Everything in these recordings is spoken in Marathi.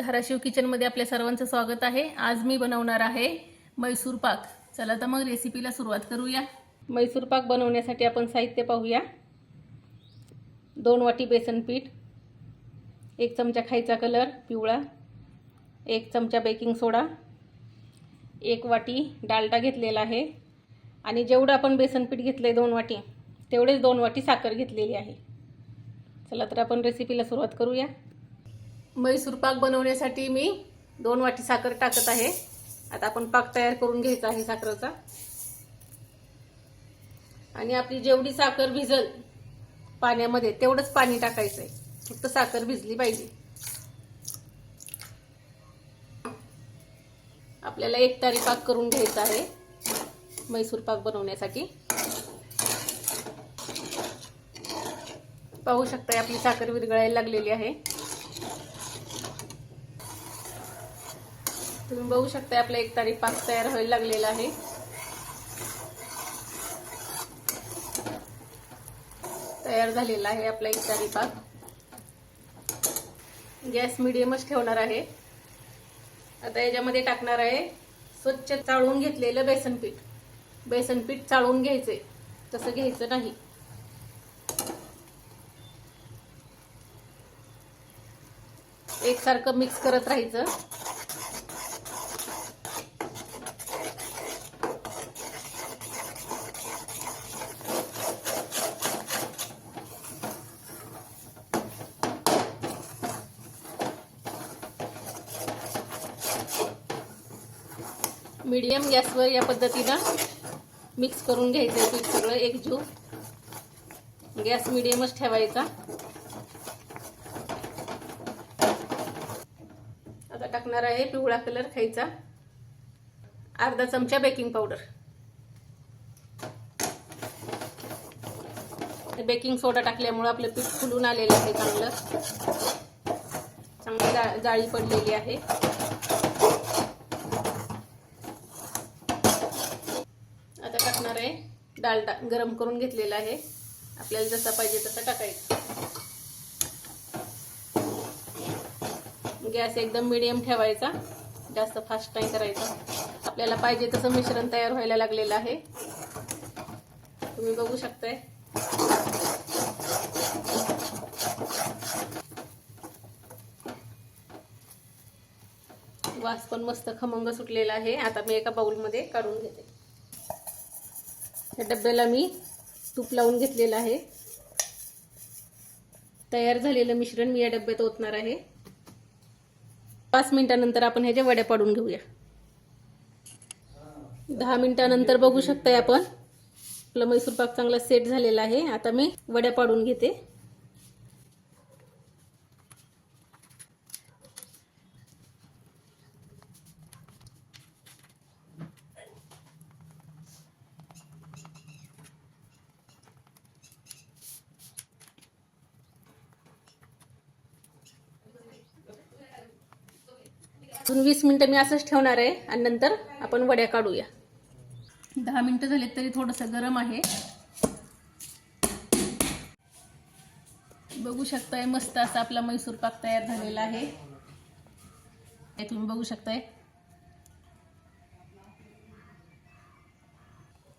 धाराशिव किचनमध्ये आपल्या सर्वांचं स्वागत आहे. आज मी बनवणार आहे मैसूर पाक. चला तर मग रेसिपीला सुरुवात करूया. मैसूर पाक बनवण्यासाठी आपण साहित्य पाहूया. दोन वाटी बेसन पीठ एक चमचा खायचा कलर पिवळा एक चमचा बेकिंग सोडा एक वाटी डालडा घेतलेला आहे. आणि जेवढं आपण बेसन पीठ घेतलं आहे दोन वाटी तेवढेच दोन वाटी साखर घेतलेली आहे. चला तर आपण रेसिपीला सुरुवात करूया. मैसूर पाक बनवण्यासाठी मी दोन वाटी साखर टाकत आहे. आता आपण पाक तयार करून घ्यायचा आहे साखरेचा. आणि आपली जेवढी साखर भिजल पाण्यामध्ये तेवढंच पाणी टाकायचं आहे फक्त साखर भिजली पाहिजे. आपल्याला एक तारी पाक करून घ्यायचा आहे मैसूर पाक बनवण्यासाठी. पाहू शकता आपली साखर विरघळायला लागलेली आहे. तुम्ही बघू शकता आपला एक तारीख पाक तयार व्हायला लागलेला आहे. तयार झालेला आहे आपला एक तारी पाक गॅस मिडियमच ठेवणार आहे. आता याच्यामध्ये टाकणार आहे स्वच्छ चाळून घेतलेलं बेसन पीठ. बेसन पीठ चाळून घ्यायचे तसं घ्यायचं नाही. एकसारखं मिक्स करत राहायचं. मीडियम गॅसवर या पद्धतीनं मिक्स करून घ्यायचं पीठ सगळं एकजीव गॅस मिडियमच ठेवायचा. आता टाकणार आहे पिवळा कलर खायचा. अर्धा चमचा बेकिंग पावडर. बेकिंग सोडा टाकल्यामुळं आपलं पीठ फुलून आलेलं आहे चांगलं. चांगली जा जाळी पडलेली आहे. आता टाकणार आहे. डालडा गरम करून घेतलेला आहे. आपल्याला जसा पाहिजे तसा टाकायचा. गॅस एकदम मिडियम ठेवायचा. जास्त फास्ट नाही करायचा. आपल्याला पाहिजे तसं मिश्रण तयार व्हायला लागलेलं आहे. तुम्ही बघू शकताय. वास पण मस्त खमंग सुटलेला आहे. आता मी एका बाउलमध्ये काढून घेते. या डब्याला मी तूप लावून घेतलेलं आहे. तयार झालेलं मिश्रण मी या डब्यात ओतणार आहे. पाच मिनिटानंतर आपण ह्याच्या वड्या पाडून घेऊया. दहा मिनिटानंतर बघू शकताय आपण. आपलं मैसूर पाक चांगला सेट झालेला आहे. आता मी वड्या पाडून घेते. अजून वीस मिनटं मी असंच ठेवणार आहे आणि नंतर आपण वड्या काढूया. दहा मिनटं झालेत तरी थोडंसं गरम आहे. बघू शकताय मस्त असा आपला मैसूर पाक तयार झालेला आहे. तुम्ही बघू शकताय.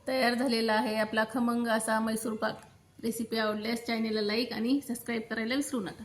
तयार झालेला आहे आपला खमंग असा मैसूर पाक. रेसिपी आवडल्यास चॅनेलला लाईक आणि सबस्क्राईब करायला विसरू नका.